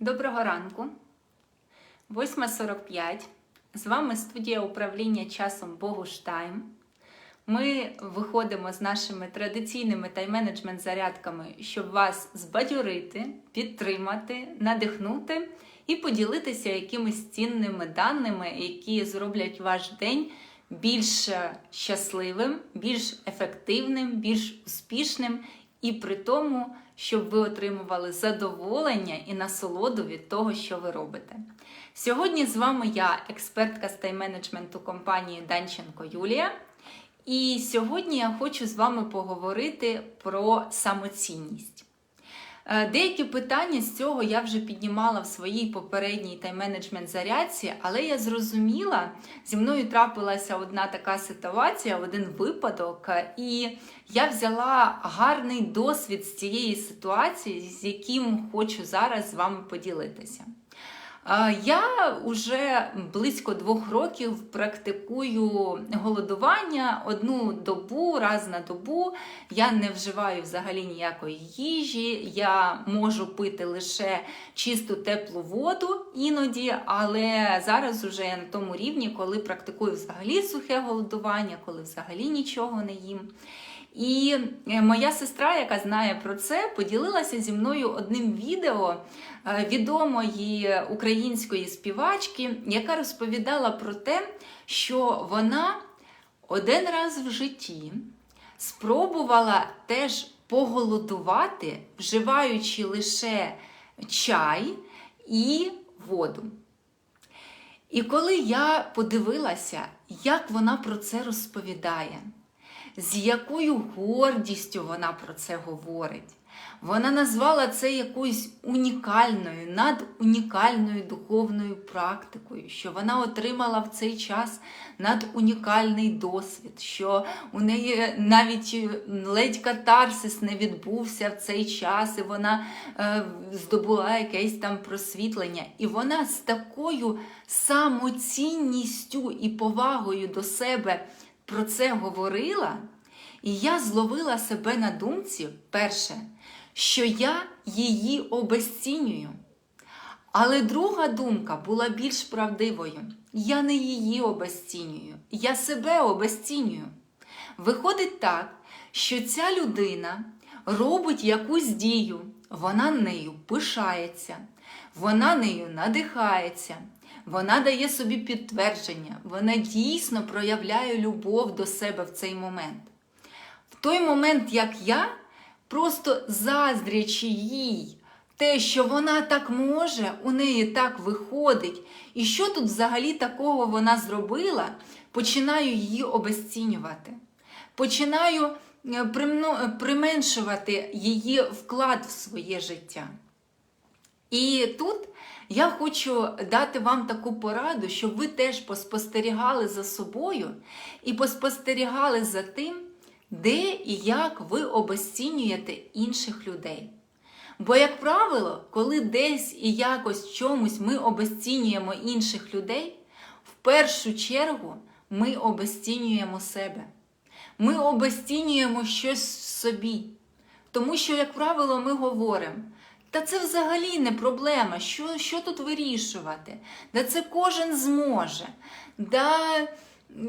Доброго ранку. 8.45. З вами студія управління часом Богуштайм. Ми виходимо з нашими традиційними тайм-менеджмент зарядками, щоб вас збадьорити, підтримати, надихнути і поділитися якимись цінними даними, які зроблять ваш день більш щасливим, більш ефективним, більш успішним і при тому, щоб ви отримували задоволення і насолоду від того, що ви робите. Сьогодні з вами я, експертка з тайм-менеджменту компанії Данченко Юлія. І сьогодні я хочу з вами поговорити про самоцінність. Е, Деякі питання з цього я вже піднімала в своїй попередній тайм-менеджмент зарядці, але я зрозуміла, зі мною трапилася одна така ситуація, один випадок, е, і я взяла гарний досвід з цієї ситуації, з яким хочу зараз з вами поділитися. Я вже близько двох років практикую голодування одну добу, раз на добу. Я не вживаю взагалі ніякої їжі. Я можу пити лише чисту теплу воду іноді, але зараз вже я на тому рівні, коли практикую взагалі сухе голодування, коли взагалі нічого не їм. І е, моя сестра, яка знає про це, поділилася зі мною одним відео е, відомої української співачки, яка розповідала про те, що вона один раз в житті спробувала теж поголодувати, вживаючи лише чай і воду. І коли я подивилася, як вона про це розповідає, з якою гордістю вона про це говорить. Вона назвала це якоюсь унікальною, надунікальною духовною практикою, що вона отримала в цей час надунікальний досвід, що у неї навіть ледь катарсис не відбувся в цей час, і вона е, здобула якесь там просвітлення. І вона з такою самоцінністю і повагою до себе про це говорила, і я зловила себе на думці, перше, що я її обесцінюю. Але друга думка була більш правдивою. Я не її обесцінюю, я себе обесцінюю. Виходить так, що ця людина робить якусь дію, вона нею пишається, вона нею надихається, вона дає собі підтвердження, вона дійсно проявляє любов до себе в цей момент. В той момент, як я, просто заздрячи їй, те, що вона так може, у неї так виходить, і що тут взагалі такого вона зробила, починаю її обесцінювати. Починаю применшувати її вклад в своє життя. І тут я хочу дати вам таку пораду, щоб ви теж поспостерігали за собою і поспостерігали за тим, де і як ви обесцінюєте інших людей. Бо, як правило, коли десь і якось чомусь ми обесцінюємо інших людей, в першу чергу ми обесцінюємо себе. Ми обесцінюємо щось в собі. Тому що, як правило, ми говоримо. Та це взагалі не проблема. Що що тут вирішувати? Да це кожен зможе. Да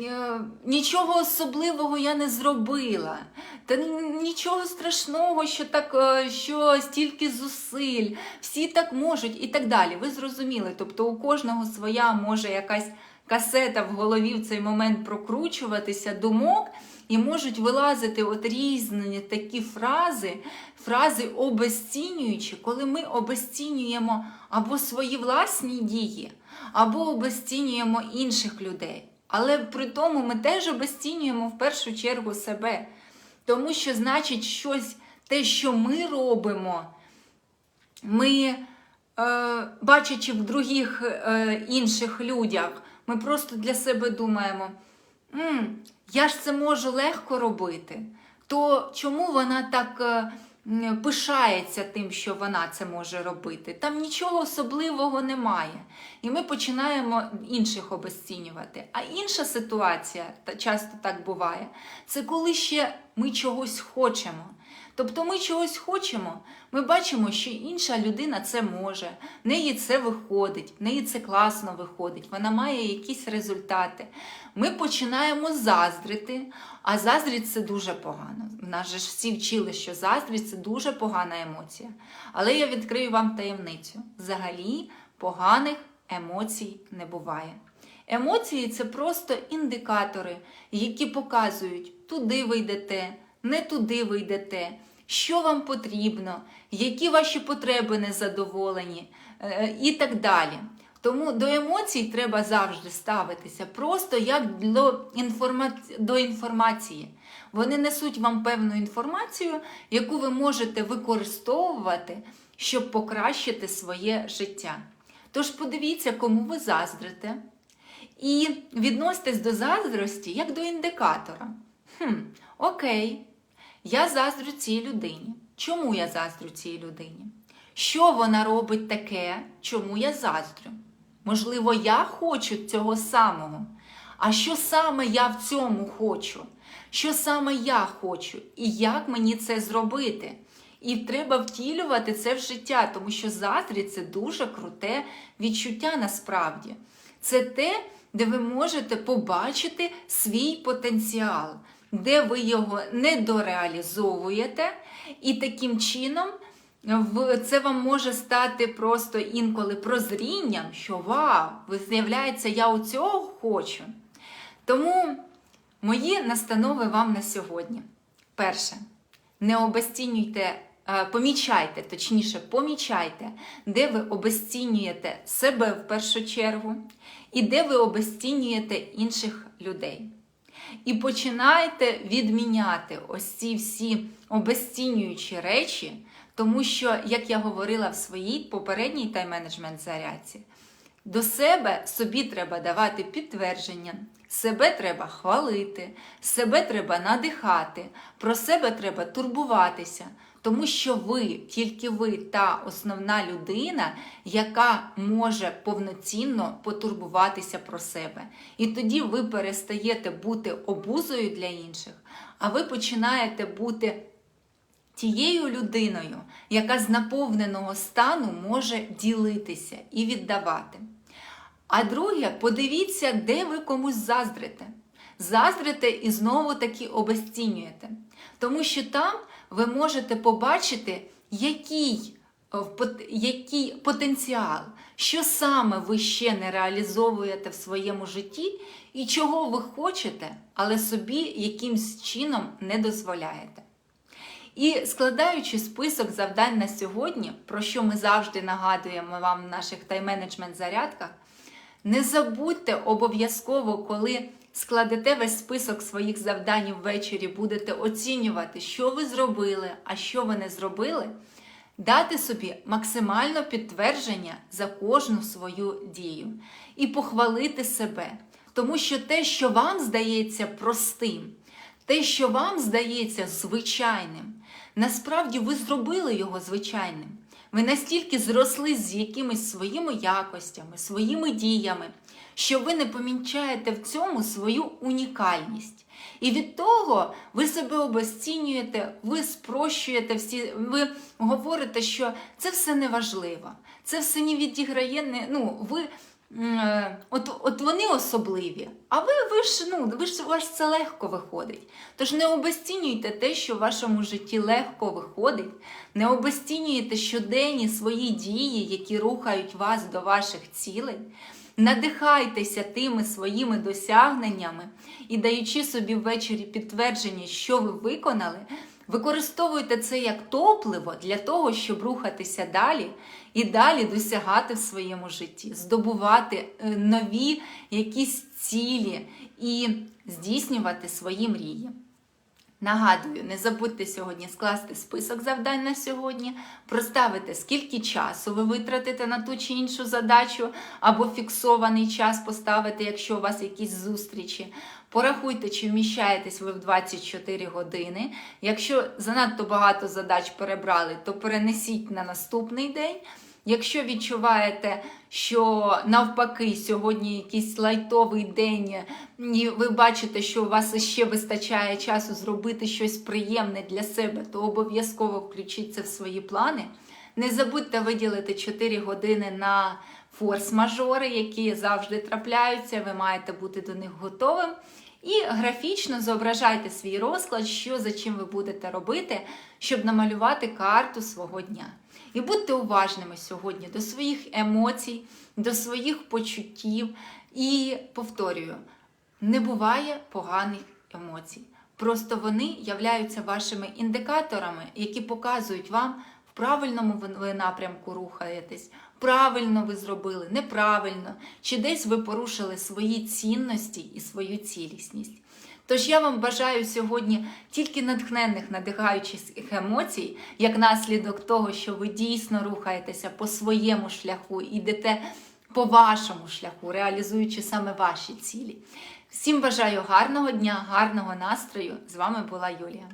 е, Нічого особливого я не зробила. Та нічого страшного, що так, е, що стільки зусиль, всі так можуть і так далі. Ви зрозуміли? Тобто у кожного своя може якась касета в голові в цей момент прокручуватися думок. І можуть вилазити от різні такі фрази, фрази обесцінюючі, коли ми обесцінюємо або свої власні дії, або обесцінюємо інших людей. Але при тому ми теж обесцінюємо в першу чергу себе. Тому що, значить, щось, те, що ми робимо, ми, е, бачачи в других е, інших людях, ми просто для себе думаємо. Я ж це можу легко робити, то чому вона так е, пишається тим, що вона це може робити? Там нічого особливого немає. І ми починаємо інших обесцінювати. А інша ситуація, часто так буває, це коли ще ми чогось хочемо. Тобто ми чогось хочемо, ми бачимо, що інша людина це може, в неї це виходить, в неї це класно виходить, вона має якісь результати. Ми починаємо заздрити, а заздрість це дуже погано. В нас же ж всі вчили, що заздрість це дуже погана емоція. Але я відкрию вам таємницю. Взагалі поганих емоцій не буває. Емоції це просто індикатори, які показують, туди ви йдете, не туди ви йдете, що вам потрібно, які ваші потреби незадоволені е, і так далі. Тому до емоцій треба завжди ставитися просто як до, до інформації. Вони несуть вам певну інформацію, яку ви можете використовувати, щоб покращити своє життя. Тож подивіться, кому ви заздрите. І відноситесь до заздрості як до індикатора. Хм, Окей, я заздрю цій людині. Чому я заздрю цій людині? Що вона робить таке, чому я заздрю? Можливо, я хочу цього самого. А що саме я в цьому хочу? Що саме я хочу? І як мені це зробити? І треба втілювати це в життя, тому що заздрість це дуже круте відчуття насправді. Це те, де ви можете побачити свій потенціал, де ви його недореалізовуєте, і таким чином це вам може стати просто інколи прозрінням, що вау, виявляється, я у цього хочу. Тому мої настанови вам на сьогодні. Перше, не обесцінюйте, е, помічайте, точніше, помічайте, де ви обесцінюєте себе в першу чергу, і де ви обесцінюєте інших людей. І починайте відміняти ось ці всі обесцінюючі речі, тому що, як я говорила в своїй попередній тайм-менеджмент зарядці, до себе собі треба давати підтвердження, себе треба хвалити, себе треба надихати, про себе треба турбуватися, тому що ви, тільки ви та основна людина, яка може повноцінно потурбуватися про себе. І тоді ви перестаєте бути обузою для інших, а ви починаєте бути тією людиною, яка з наповненого стану може ділитися і віддавати. А друге, подивіться, де ви комусь заздрите. Заздрите і знову таки обесцінюєте. Тому що там ви можете побачити, який, е, який потенціал, що саме ви ще не реалізовуєте в своєму житті, і чого ви хочете, але собі якимсь чином не дозволяєте. І складаючи список завдань на сьогодні, про що ми завжди нагадуємо вам в наших тайм-менеджмент зарядках, не забудьте обов'язково, коли складете весь список своїх завдань ввечері, будете оцінювати, що ви зробили, а що ви не зробили, дати собі максимально підтвердження за кожну свою дію і похвалити себе. Тому що те, що вам здається простим, те, що вам здається звичайним, насправді ви зробили його звичайним. Ви настільки зросли з якимись своїми якостями, своїми діями, що ви не помічаєте в цьому свою унікальність. І від того ви себе обесцінюєте, ви спрощуєте всі, ви говорите, що це все неважливо, це все не відіграє, не, ну, ви От, от вони особливі, а ви, ви ж ну ви ж у вас це легко виходить. Тож не обесцінюйте те, що в вашому житті легко виходить, не обесцінюйте щоденні свої дії, які рухають вас до ваших цілей. Надихайтеся тими своїми досягненнями і даючи собі ввечері підтвердження, що ви виконали, Використовуйте це як топливо для того, щоб рухатися далі і далі досягати в своєму житті, здобувати е, нові якісь цілі і здійснювати свої мрії. Нагадую, не забудьте сьогодні скласти список завдань на сьогодні, проставити, скільки часу ви витратите на ту чи іншу задачу, або фіксований час поставити, якщо у вас якісь зустрічі. Порахуйте, чи вміщаєтесь ви в 24 години. Якщо занадто багато задач перебрали, то перенесіть на наступний день. Якщо відчуваєте, що навпаки сьогодні якийсь лайтовий день, і ви бачите, що у вас ще вистачає часу зробити щось приємне для себе, то обов'язково включіть це в свої плани. Не забудьте виділити 4 години на форс-мажори, які завжди трапляються. Ви маєте бути до них готовим. І графічно зображайте свій розклад, що за чим ви будете робити, щоб намалювати карту свого дня. І будьте уважними сьогодні до своїх емоцій, до своїх почуттів. І повторюю, не буває поганих емоцій. Просто вони являються вашими індикаторами, які показують вам, в правильному ви- напрямку рухаєтесь, правильно ви зробили, неправильно, чи десь ви порушили свої цінності і свою цілісність. Тож я вам бажаю сьогодні тільки натхненних, надихаючих емоцій, як наслідок того, що ви дійсно рухаєтеся по своєму шляху, ідете по вашому шляху, реалізуючи саме ваші цілі. Всім бажаю гарного дня, гарного настрою. З вами була Юлія.